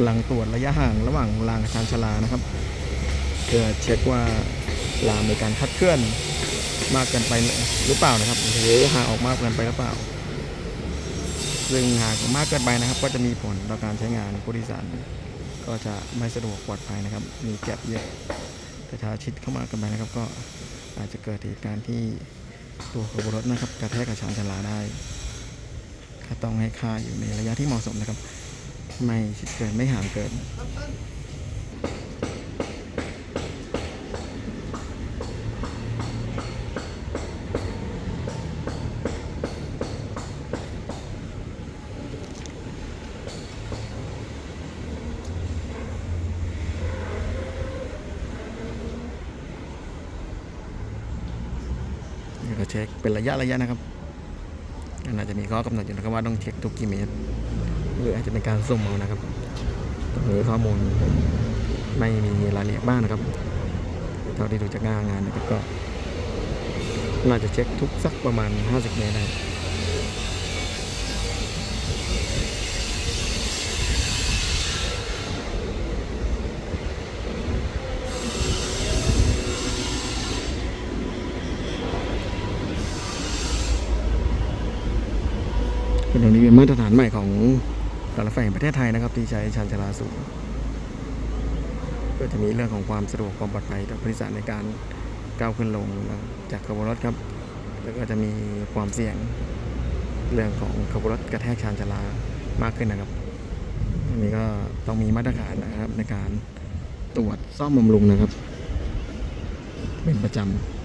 กำลังตรวจระยะห่างระหว่างรางกับชานชลานะครับ เพื่อเช็คว่ารางมีการคัดเคลื่อนมากเกินไปหรือเปล่านะครับหรือห่างออกมากเกินไปหรือเปล่า ซึ่งหากมากเกินไปนะครับ ก็จะมีผลต่อการใช้งานผู้โดยสารก็จะไม่สะดวกปลอดภัยนะครับ มีแก็บเยอะแต่ถ้าชิดเข้ามากเกันไปนะครับ ก็อาจจะเกิดเหตุการณ์ที่ตัวขบวนรถนะครับ กระแทกกับชานชลาได้ก็ต้องให้ค่าอยู่ในระยะที่เหมาะสมนะครับ ไม่ชิดเกินไม่ห่างเกินเราเช็คเป็นระยะระยะนะครับน่าจะมีข้อกำหนดอยู่นะครับว่าต้องเช็คทุกกี่เมตร หรืออาจจะเป็นการสุ่มเอานะครับตรงนี้ข้อมูลไม่มีรายละเอียดบ้างนะครับ เท่าที่ดูจากงานงานนะครับก็น่าจะเช็คทุกสักประมาณ 50 เมตรได้เป็นอย่างนี้เป็นมาตรฐานใหม่ของ การรถไฟแห่งประเทศไทยนะครับที่ใช้ชานชาลาสูงก็จะมีเรื่องของความสะดวกความปลอดภัยต่อผู้โดยสารในการก้าวขึ้นลงจากขบวนรถครับ แล้วก็จะมีความเสี่ยงเรื่องของขบวนรถกระแทกชานชาลามากขึ้นนะครับอันนี้ก็ต้องมีมาตรฐานนะครับในการตรวจซ่อมบำรุงนะครับ เป็นประจำ